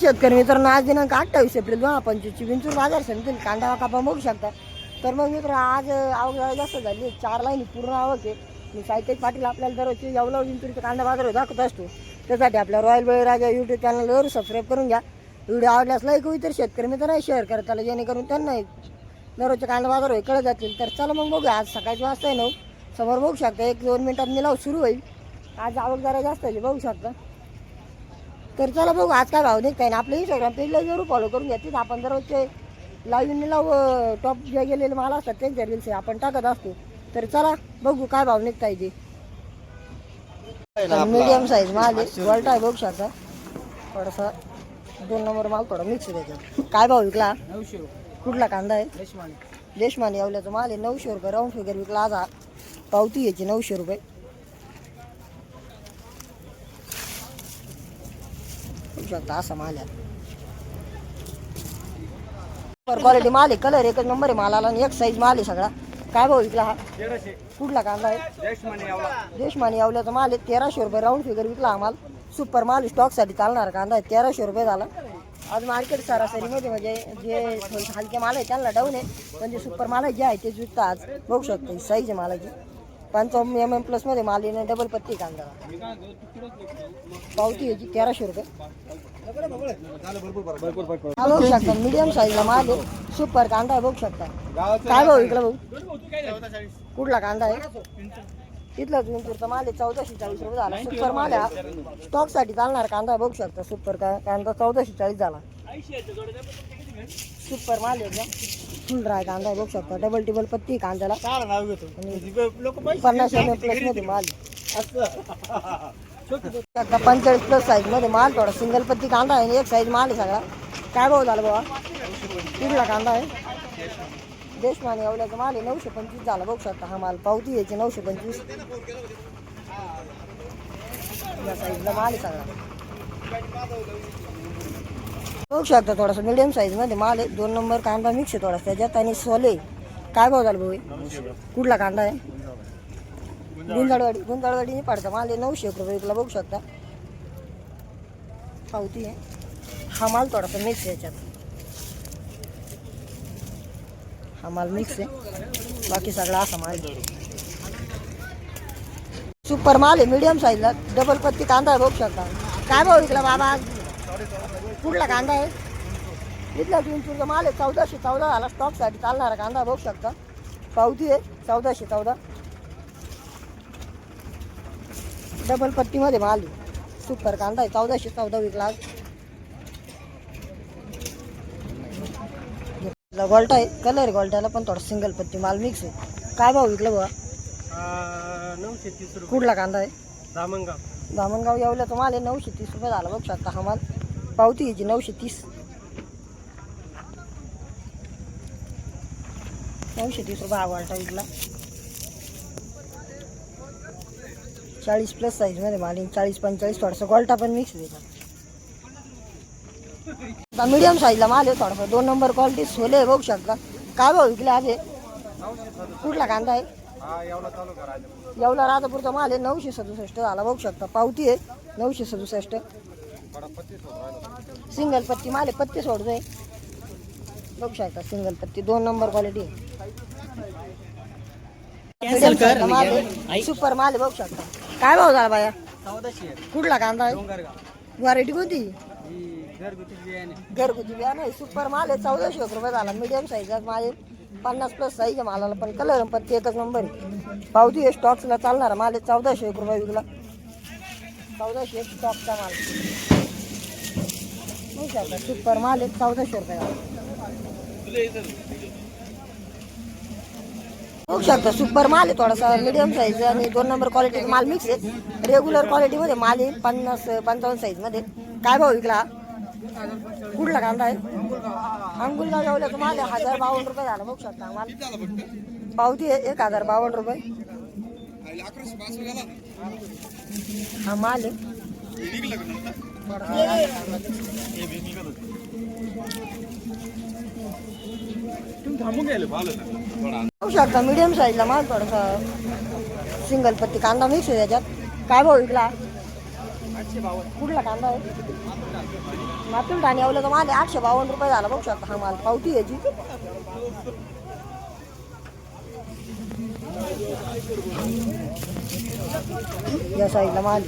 शेतकरी मित्रांनो आज दिनांक अठ्ठावीस एप्रिल दोन हजार पंचवीसची विंचूर बाजार समितीतील कांदा कापा बघू शकता. तर मग मित्र आज आवक जास्त झाली चार लाईन पूर्ण आवक आहे. मी साहित्य पाटील आपल्याला दररोजची एवढं विंचूरचा कांदा बाजार दाखवत असतो. त्यासाठी आपल्या रॉयल बळीराजा यूट्यूब चॅनलवर सबस्क्राईब करून घ्या. व्हिडिओ आवडल्यास लाईक होईल तर शेतकरी मित्रांना शेअर करत त्याला जेणेकरून त्यांना दररोजचे कांदा बाजार होईल कळत जातील. तर चला मग बघूया. आज सकाळची वाजता आहे नऊ हो. समोर बघू शकता एक दोन मिनिटात निलाव सुरू होईल. आज आवक जरा जास्त झाली बघू शकता. तर चला बघू आज काय भाव निघताय ना आपल्या इंस्टाग्राम पेजला जरूर फॉलो करून घ्या. तिथं आपण दररोजचे लाईव्ह निलाव टॉप जे गेलेले माल असतात त्यांच्या रील्स आपण टाकत असतो. तर चला बघू काय भाव निघताय ते. मीडियम साईज माल वॉल्टा आहे बघू शकता. थोडासा दोन नंबर माल थोडा मिक्स त्याच्यात. काय भाव विकला? नऊशे कुठला कांदा आहे? देशमाने. देशमाने येवल्याचा माल आहे नऊशे रुपये. राऊंड फिगर विकला आज पावती याची नऊशे रुपये. शकता असा माल आहे. क्वालिटी माल आहे कलर एकच नंबर आहे मालाला आणि एक साईज माल आहे सगळा. काय भाऊ विकला हा? कुठला कांदा आहे? देशमाने यावला. देशमाने येवल्याचा माल आहे तेराशे रुपये राऊंड फिगर विकला हा माल. सुपर माल स्टॉकसाठी चालणार कांदा आहे तेराशे रुपये झाला. आज मार्केट सरासरीमध्ये म्हणजे जे हलके माल आहे त्यांना डाऊन आहे. पण जे सुपर माल आहे जे आहे तेच आज. बघू शकतो साईज आहे मालाची. पंचावन्न एम एम प्लसमध्ये माल येणं डबल पत्ती कांदा. पावती याची तेराशे रुपये. बघू शकता मीडियम साईजला माल आहे. सुपर कांदा आहे बघू शकता. काय भाऊ विकला भाऊ? कुठला कांदा आहे? तिथलाच विंचूरचा माल आहे चौदाशे चाळीस रुपये झाला. सुपर माल आहे हा. स्टॉकसाठी चालणार कांदा बघू शकता. सुपर कांदा चौदाशे चाळीस झाला. सुपर माल आहे एकदम. फुल ड्राय कांदा आहे बघू शकता. डबल टिबल पत्ती कांद्याला. चार नाव घेतो. लोक पन्नास एम प्लसमध्ये माल. शकता पंचेचाळीस प्लस साईजमध्ये माल थोडा. सिंगल पत्ती कांदा आहे एक साईज माल आहे सगळा. काय भाऊ झाला बाबा कुठला कांदा आहे. देशमाने एवढ्याचा माल आहे. नऊशे पंचवीस झाला. बघू शकता हा माल. पावती यायची नऊशे पंचवीस. या साईजला माल आहे सगळा. बघू शकता थोडासा. मिडियम साईजमध्ये माल आहे. दोन नंबर कांदा मिक्स आहे थोडासा. त्याच्यात आणि सोले. काय भाव झाला भाऊ? हे? कुठला कांदा आहे? गुंजाळवाडी. गुंजाळवाडीने पडता. माल आहे नऊशे एक रुपये. विकला बघू शकता. पावती आहे. हा माल थोडासा मिक्स आहे याच्यात. हा माल मिक्स आहे. बाकी सगळा असा माल सुपर माल आहे. मीडियम साईजला डबल पत्ती कांदा आहे. बघू शकता. काय भाव विकला बाबा? कुठला कांदा आहे? इथला विंचूरचा माल आहे चौदाशे चौदा झाला स्टॉकसाठी चालणारा कांदा बघू शकता. पावती आहे चौदाशे चौदा. डबल पत्तीमध्ये माल आहे. सुपर कांदा आहे चौदाशे चौदा विकला. गोल्टा आहे कलर आहे गोल्ट्याला पण थोडा सिंगल पत्ती माल मिक्स आहे. काय भाव विकला बाबा नऊशे तीस रुपये. कुठला कांदा आहे? दामणगाव. दामणगाव येवल्याचा माल आहे नऊशे तीस रुपये झाला बघू शकता हा माल. पावती याची नऊशे तीस. नऊशे तीस रुपये हा गोल्टा चाळीस प्लस साईजमध्ये मध्ये आहे चाळीस पंचेचाळीस थोडंसं गोल्टा पण मिक्स आहे मीडियम साईजला माल आहे थोडासा दोन नंबर क्वालिटी सोले आहे बघू शकता. काय भाऊ विकले आज कुठला कांदा आहे? हा येवला राजापूरचा माल आहे नऊशे सदुसष्ट झाला बघू शकता. पावती आहे नऊशे सदुसष्ट. सिंगल पत्ती माल पत्ती सोडतोय. बघू शकता सिंगल पत्ती दोन नंबर क्वालिटी सुपर माल बघू शकता. काय भाव झाला बाया? कुठला कांदा? आहे व्हरायटी कोणती? ही घरगुती बिया नाही सुपर माल आहे चौदाशे एक रुपये झाला. मीडियम साईज माल आहे. पन्नास प्लस साईज आहे मालाला पण कलर पण ते एकच नंबर आहे. पावती स्टॉक्सला चालणारा माल आहे चौदाशे एक रुपये विकला. चौदाशे एक स्टॉकचा माल. नाही शकता सुपर माल एक चौदाशे रुपये बघू शकता सुपर माल आहे थोडासा मिडियम साईज आणि दोन नंबर क्वालिटीचा माल मिक्स आहे रेग्युलर क्वालिटीमध्ये माल आहे पन्नास पंचावन्न साईजमध्ये काय भाव विकला? कुठला कांदा आहे? अंगुलगाव जेवल्याचं माल आहे हजार बावन्न रुपये झाला बघू शकता माल. पावती आहे एक हजार बावन्न रुपये. हा माल बघू शकता मीडियम साईजला माल थोडासा सिंगल पत्ती कांदा मिक्स आहे त्याच्यात. काय भाव विकला? कुठला कांदा आहे? मातून ठाण्यावलं तर माल आहे. आठशे बावन्न रुपये झाला. बघू शकता हा माल. पावती याची. या साईडला माल.